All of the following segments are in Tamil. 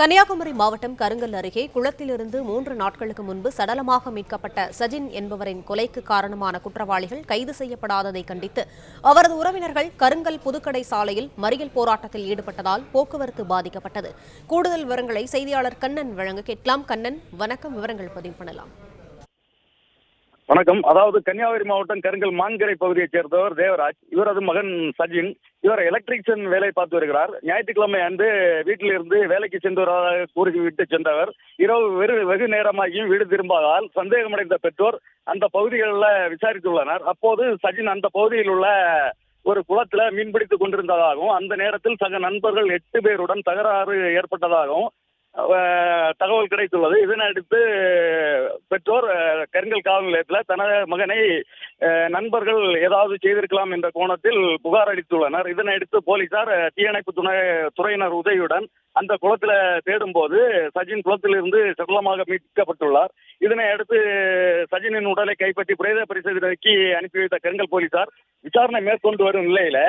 கன்னியாகுமரி மாவட்டம் கருங்கல் அருகே குளத்திலிருந்து மூன்று நாட்களுக்கு முன்பு சடலமாக மீட்கப்பட்ட சஜின் என்பவரின் கொலைக்கு காரணமான குற்றவாளிகள் கைது செய்யப்படாததை கண்டித்து அவரது உறவினர்கள் கருங்கல் புதுக்கடை சாலையில் மறியல் போராட்டத்தில் ஈடுபட்டதால் போக்குவரத்து பாதிக்கப்பட்டது. கூடுதல் விவரங்களை செய்தியாளர் கண்ணன் வழங்க கேட்கலாம். கண்ணன் வணக்கம். விவரங்கள் பதிவு பண்ணலாம். வணக்கம். அதாவது கன்னியாகுமரி மாவட்டம் கருங்கல் மான்கரை பகுதியைச் சேர்ந்தவர் தேவராஜ். இவரது மகன் சஜின். இவர் எலக்ட்ரிஷியன் வேலை பார்த்து வருகிறார். ஞாயிற்றுக்கிழமை அன்று வீட்டில் இருந்து வேலைக்கு சென்று வருவதாக கூறி விட்டு சென்றவர். இரவு வெறு வெகு நேரமாகியும் வீடு திரும்பாதால் சந்தேகமடைந்த பெற்றோர் அந்த பகுதிகளில் விசாரித்துள்ளனர். அப்போது சஜின் அந்த பகுதியில் உள்ள ஒரு குளத்துல மீன்பிடித்துக் கொண்டிருந்ததாகவும் அந்த நேரத்தில் சக நண்பர்கள் எட்டு பேருடன் தகராறு ஏற்பட்டதாகவும் தகவல் கிடைத்துள்ளது. இதனையடுத்து பெற்றோர் கருங்கல் காவல் நிலையத்தில் தனது மகனை நண்பர்கள் ஏதாவது செய்திருக்கலாம் என்ற கோணத்தில் புகார் அளித்துள்ளனர். இதனையடுத்து போலீசார் தீயணைப்பு துணை துறையினர் உதவியுடன் அந்த குளத்தில் தேடும்போது சஜின் குளத்திலிருந்து சடலமாக மீட்கப்பட்டுள்ளார். இதனை அடுத்து சஜினின் உடலை கைப்பற்றி பிரேத பரிசோதனைக்கு அனுப்பி வைத்த கருங்கல் போலீசார் விசாரணை மேற்கொண்டு வரும் நிலையில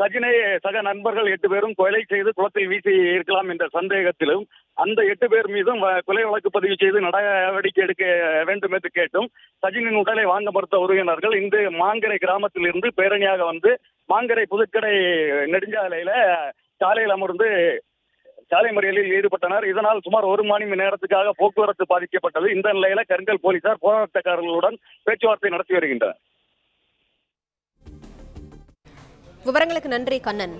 சஜினை சக நண்பர்கள் எட்டு பேரும் கொலை செய்து குளத்தில் வீசி இருக்கலாம் என்ற சந்தேகத்திலும் அந்த எட்டு பேர் மீதும் வ- கொலை வழக்கு பதிவு செய்து நடவடிக்கை எடுக்க வேண்டும் என்று கேட்டும். சஜினின் உடலை வாங்க மறுத்த உறவினர்கள் இன்று மாங்கரை கிராமத்திலிருந்து பேரணியாக வந்து மாங்கரை புதுக்கடை நெடுஞ்சாலையில சாலையில் அமர்ந்து சாலை மறியலில் ஈடுபட்டனர். இதனால் சுமார் ஒரு மணி நேரத்துக்காக போக்குவரத்து பாதிக்கப்பட்டது. இந்த நிலையில கருங்கல் போலீசார் போராட்டக்காரர்களுடன் பேச்சுவார்த்தை நடத்தி வருகின்றனர். விவரங்களுக்கு நன்றி கண்ணன்.